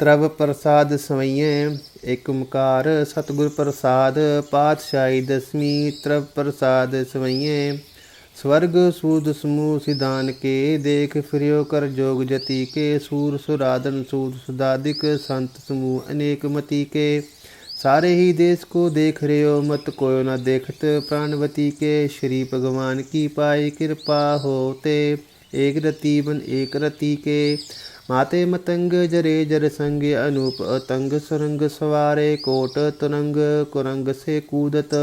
ਤਰਵ ਪ੍ਰਸਾਦ ਸਵਈਏ ਏਕ ਓਮਕਾਰ ਸਤਗੁਰ ਪ੍ਰਸਾਦ, ਪਾਤਸ਼ਾਹੀ ਦਸਮੀ ਤਰਵ ਪ੍ਰਸਾਦ ਸਵਈਏ ਸਵਰਗ ਸੂਦ ਸਮੂਹ ਸਿਧਾਨ ਕੇ ਦੇਖ ਫਿਰਿਓ ਕਰ ਜੋਗ ਜਤੀ ਕੇ ਸੂਰ ਸੁਰਾਦਨ ਸੂਦ ਸੁਦਾਦਿਕ ਸੰਤ ਸਮੂਹ ਅਨੇਕ ਮਤੀ ਕੇ ਸਾਰੇ ਹੀ ਦੇਸ ਕੋ ਦੇਖ ਰਿਓ ਮਤ ਕੋਇ ਨ ਦੇਖਤ ਪ੍ਰਾਨਵਤੀ ਕੇ ਸ਼੍ਰੀ ਭਗਵਾਨ ਕੀ ਪਾਈ ਕਿਰਪਾ ਹੋਤੇ ਏਕ ਰਤੀ ਬਨ ਏਕ ਰਤੀ ਕੇ माते मतंग जरे जर संग अनूप अतंग सुरंग सवारे कोट तुरंग कुरंग से कूदत।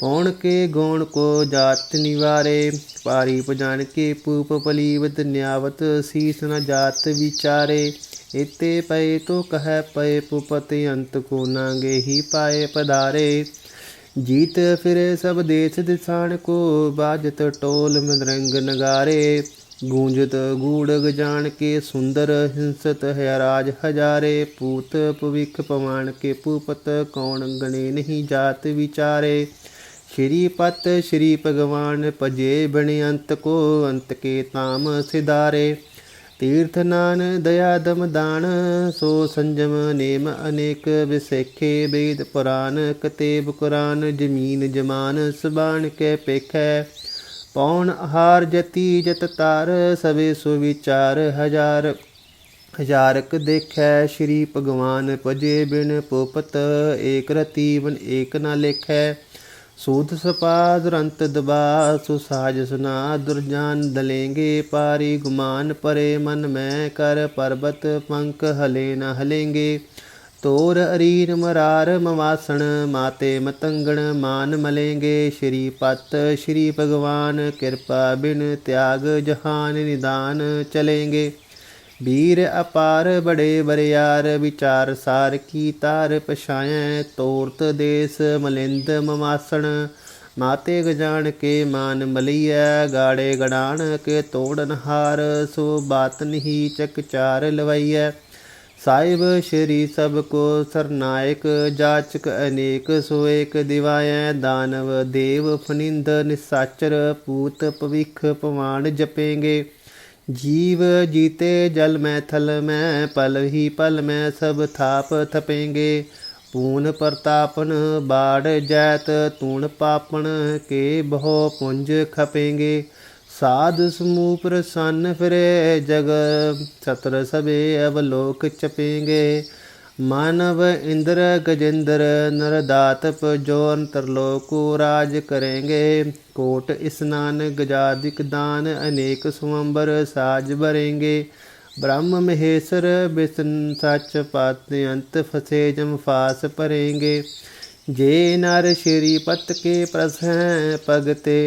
पौण के गौण को जात निवारे पारी पजान के पूप पलीवत न्यावत शीस न जात विचारे। इते पय तो कह पय पुपति, अंत को नांगे ही पाए पधारे। जीत फिरे सब देश दिशान को, बाजत टोल मृदंग नगारे। ਗੂੰਜਤ ਗੂੜਗ ਜਾਣ ਕੇ ਸੁੰਦਰ ਹਿੰਸਤ ਹੈ ਰਾਜ ਹਜ਼ਾਰੇ, ਪੂਤ ਭਵਿਖ ਪਵਾਣ ਕੇ ਪੂਪਤ ਕੌਣ ਗਣੇ ਨਹੀਂ ਜਾਤ ਵਿਚਾਰੇ। ਸ਼੍ਰੀ ਪਤ ਸ਼੍ਰੀ ਭਗਵਾਨ ਪਜੇ ਬਣ ਅੰਤ ਕੋ ਅੰਤ ਕੇ ਤਾਮ ਸਿਧਾਰੇ। ਤੀਰਥ ਨਾਨ ਦਇਆ ਦਮ ਦਾਨ, ਸੋ ਸੰਜਮ ਨੇਮ ਅਨੇਕ ਵਿਸੇਖੇ ਵੇਦ ਪੁਰਾਨ ਕਤੇਬ ਕੁਰਾਨ ਜਮੀਨ ਜਮਾਨ ਸਬਾਨ ਕੇ ਪੇਖੈ। पौन हार जति जत तार सवे सुविचार हज़ार। हजारक देखै श्री भगवान पजे बिन पोपत, एक रति बन एक न लेखै। सूद सपा दुरंत दबा सुसाज सुना, दुर्जान दलेंगे पारी। गुमान परे मन में कर पर्वत, पंख हले न हलेंगे। ਤੋਰ ਅਰੀਰ ਮਰਾਰ ਮਵਾਸਣ, ਮਾਤੇ ਮਤੰਗਣ ਮਾਨ ਮਲेंगे ਸ਼੍ਰੀ ਪਤ, ਸ਼੍ਰੀ ਭਗਵਾਨ, ਕਿਰਪਾ ਬਿਨ ਤਿਆਗ ਜਹਾਨ ਨਿਦਾਨ ਚਲेंगे ਵੀਰ ਅਪਾਰ ਬੜੇ ਬਰਿਆਰ ਵਿਚਾਰ ਸਾਰ ਕੀ ਤਾਰ ਪਛਾਇਐ ਤੋਰਤ ਦੇਸ ਮਲਿੰਦ ਮਵਾਸਣ। ਮਾਤੇ ਗਜਾਣ ਕੇ ਮਾਨ ਮਲੀਐ, ਗਾੜੇ ਗੜਾਣ ਕੇ ਤੋੜਨ ਹਾਰ ਸੋ ਬਾਤ ਨਹੀਂ ਚਕਚਾਰ ਲਵਈਐ। साहिब श्री सबको सरनायक, जाचक अनेक सोएक दिवाय, दानव देव फनिंद निसाचर पूत पविख पवान जपेंगे। जीव जीते जल में थल में, पल ही पल में सब थाप थपेंगे। पून प्रतापन बाढ़ जैत, तूण पापन के बहु पुंज खपेंगे। साध समूह प्रसन्न फिरे जग सत्र सबे अवलोक चपेंगे मानव इंद्र गजेंद्र नर दातप जो अंतरलोको राज करेंगे कोट स्नान गजादिक दान अनेक स्वंबर साज भरेंगे ब्रह्म महेश्वर विष्ण सच पात अंत फसे जम फास परेंगे जे नर श्री पत के प्रसह पगते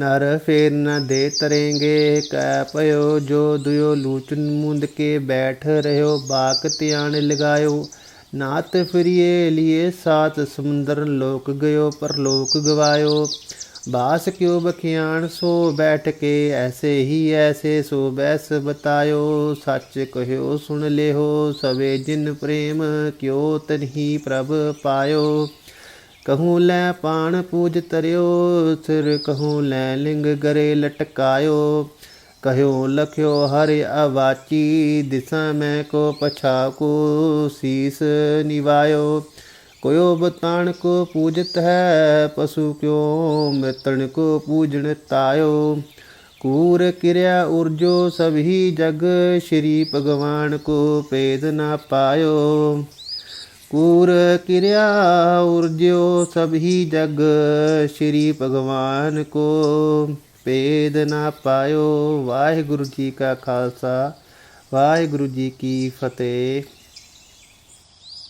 नर फेर न दे तरेंगे कै पयो जो दुयो लूचन मुंद के बैठ रहो, बाक त्यान लगायो। नात फिरिए लिए सात समुंदर लोक गयो, पर लोक गवायो। बास क्यों बखियान सो बैठ के, ऐसे ही ऐसे सो बैस बतायो। सच कहो सुन ले हो सवे जिन प्रेम क्यों तन ही प्रभ पायो। कहूँ लै पान पूज तरियो, सिर कहूँ लै लिंग गरे लटकायो। कहो लख्यो हरि अवाची, दिशा में को पछा को शीस निवायो। कोयो बतान को पूजत है, पशु क्यों मृतन को पूजन तायो। कूर क्रिया उर्जो, सभी जग श्री भगवान को पेद न पायो। कूर क्रिया उर्ज्यो सभी जग, श्री भगवान को पेद ना पायो। वाहेगुरु जी का खालसा, वाहेगुरु जी की फतेह।